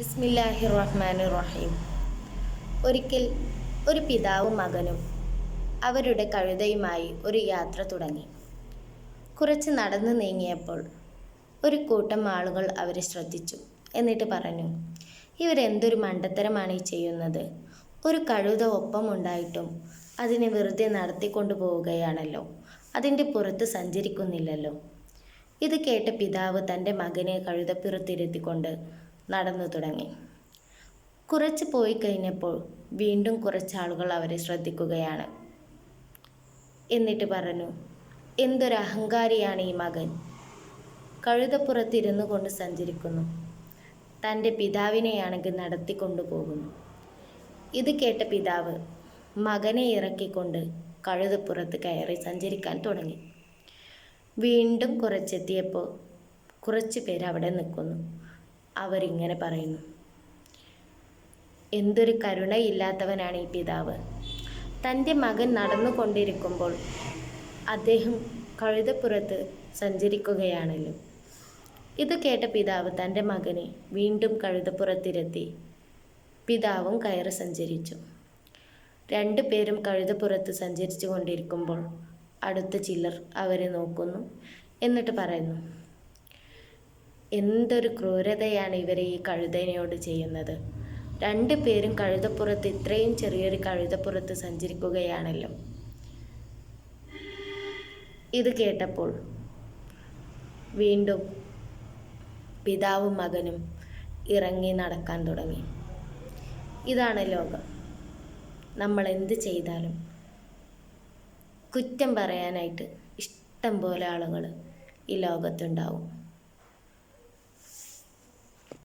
ബിസ്മില്ലാഹി റഹ്മാൻ റഹീം ഒരിക്കൽ ഒരു പിതാവും മകനും അവരുടെ കഴുതയുമായി ഒരു യാത്ര തുടങ്ങി. കുറച്ച് നടന്നു നീങ്ങിയപ്പോൾ ഒരു കൂട്ടം ആളുകൾ അവരെ ശ്രദ്ധിച്ചു. എന്നിട്ട് പറഞ്ഞു ഇവരെന്തൊരു മണ്ടത്തരമാണ് ഈ ചെയ്യുന്നത്. ഒരു കഴുത ഒപ്പമുണ്ടായിട്ടും അതിനെ വെറുതെ നടത്തിക്കൊണ്ടു പോവുകയാണല്ലോ. അതിന്റെ പുറത്ത് സഞ്ചരിക്കുന്നില്ലല്ലോ. ഇത് കേട്ട പിതാവ് തന്റെ മകനെ കഴുതപ്പുറത്തിരുത്തിക്കൊണ്ട് നടന്നു തുടങ്ങി. കുറച്ച് പോയി കഴിഞ്ഞപ്പോൾ വീണ്ടും കുറച്ചാളുകൾ അവരെ ശ്രദ്ധിക്കുകയാണ്. എന്നിട്ട് പറഞ്ഞു എന്തൊരു അഹങ്കാരിയാണ് ഈ മകൻ. കഴുതപ്പുറത്തിരുന്നു കൊണ്ട് സഞ്ചരിക്കുന്നു. തന്റെ പിതാവിനെയാണെങ്കിൽ നടത്തിക്കൊണ്ടു പോകുന്നു ഇത് കേട്ട പിതാവ് മകനെ ഇറക്കിക്കൊണ്ട് കഴുതപ്പുറത്ത് കയറി സഞ്ചരിക്കാൻ തുടങ്ങി. വീണ്ടും കുറച്ചെത്തിയപ്പോൾ കുറച്ച് പേര് അവിടെ നിൽക്കുന്നു. അവരിങ്ങനെ പറയുന്നു. എന്തൊരു കരുണയില്ലാത്തവനാണ് ഈ പിതാവ്. തന്റെ മകൻ നടന്നുകൊണ്ടിരിക്കുമ്പോൾ അദ്ദേഹം കഴുതപ്പുറത്ത് സഞ്ചരിക്കുകയാണല്ലോ. ഇത് കേട്ട പിതാവ് തന്റെ മകനെ വീണ്ടും കഴുതപ്പുറത്തിരുത്തി പിതാവും കയറി സഞ്ചരിച്ചു. രണ്ടു പേരും കഴുതപ്പുറത്ത് സഞ്ചരിച്ചു കൊണ്ടിരിക്കുമ്പോൾ അടുത്ത ചിലർ അവരെ നോക്കുന്നു എന്നിട്ട് പറയുന്നു എന്തൊരു ക്രൂരതയാണ് ഇവർ ഈ കഴുതനയോട് ചെയ്യുന്നത്. രണ്ടു പേരും കഴുതപ്പുറത്ത് ഇത്രയും ചെറിയൊരു കഴുതപ്പുറത്ത് സഞ്ചരിക്കുകയാണല്ലോ. ഇത് കേട്ടപ്പോൾ വീണ്ടും പിതാവും മകനും ഇറങ്ങി നടക്കാൻ തുടങ്ങി. ഇതാണ് ലോകം. നമ്മൾ എന്ത് ചെയ്താലും കുറ്റം പറയാനായിട്ട് ഇഷ്ടം പോലെ ആളുകൾ ഈ ലോകത്തുണ്ടാവും.